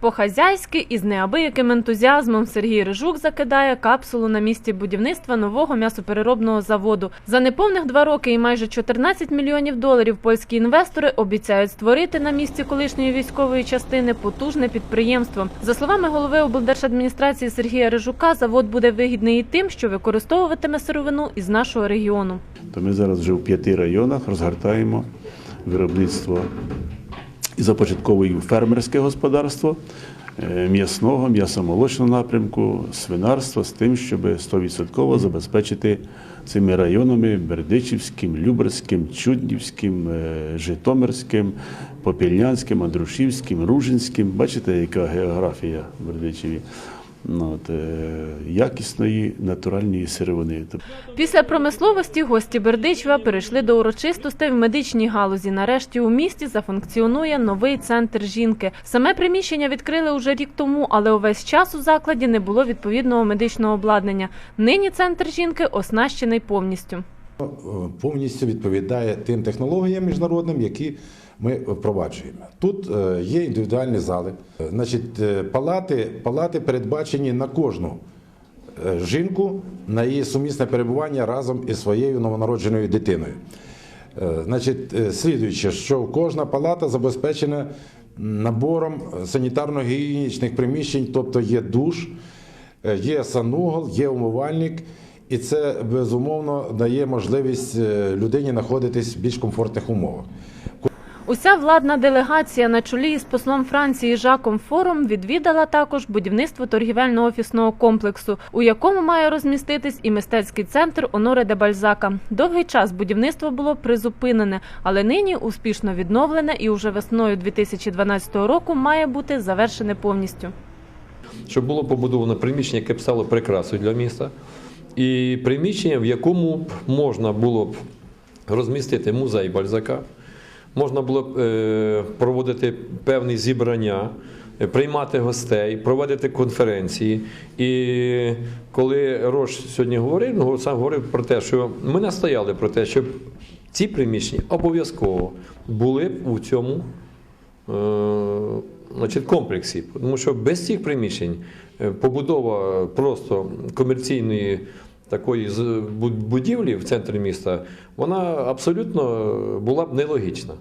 По-хазяйськи і з неабияким ентузіазмом Сергій Рижук закидає капсулу на місці будівництва нового м'ясопереробного заводу. За неповних два роки і майже 14 мільйонів доларів польські інвестори обіцяють створити на місці колишньої військової частини потужне підприємство. За словами голови облдержадміністрації Сергія Рижука, завод буде вигідний і тим, що використовуватиме сировину із нашого регіону. То ми зараз вже в п'яти районах розгортаємо виробництво і започатковую фермерське господарство е, м'ясного, м'ясомолочного напрямку, свинарства з тим, щоб 100% забезпечити цими районами Бердичівським, Люберським, Чуднівським, е, Житомирським, Попільнянським, Андрушівським, Ружинським. Бачите, яка географія в Бердичеві? Ну, е, якісної натуральної сировини. Після промисловості гості Бердичева перейшли до урочистостей в медичній галузі. Нарешті у місті зафункціонує новий центр жінки. Саме приміщення відкрили уже рік тому, але увесь час у закладі не було відповідного медичного обладнання. Нині центр жінки оснащений повністю. Повністю відповідає тим технологіям міжнародним, які ми впроваджуємо. Тут е, є індивідуальні зали, значить, е, палати, палати передбачені на кожну е, жінку на її сумісне перебування разом із своєю новонародженою дитиною. Значить, слідуюче, що кожна палата забезпечена набором санітарно-гігієнічних приміщень, тобто є душ, є санугол, є умивальник, і це безумовно дає можливість е, людині знаходитись в більш комфортних умовах. Уся владна делегація на чолі із послом Франції Жаком Фором відвідала також будівництво торгівельно-офісного комплексу, у якому має розміститись і мистецький центр Оноре де Бальзака. Довгий час будівництво було призупинене, але нині успішно відновлене і уже весною 2012 року має бути завершене повністю. щоб було побудовано приміщення, яке б стало прикрасою для міста, і приміщення, в якому можна було б розмістити музей Бальзака, можна було б е, проводити певні зібрання, е, приймати гостей, проводити конференції. І коли Рош сьогодні говорив, ну, сам говорив про те, що ми настояли про те, щоб ці приміщення обов'язково були б у цьому е, значить, комплексів, Тому що без цих приміщень е, побудова просто комерційної такої будівлі в центрі міста, вона абсолютно була б нелогічна.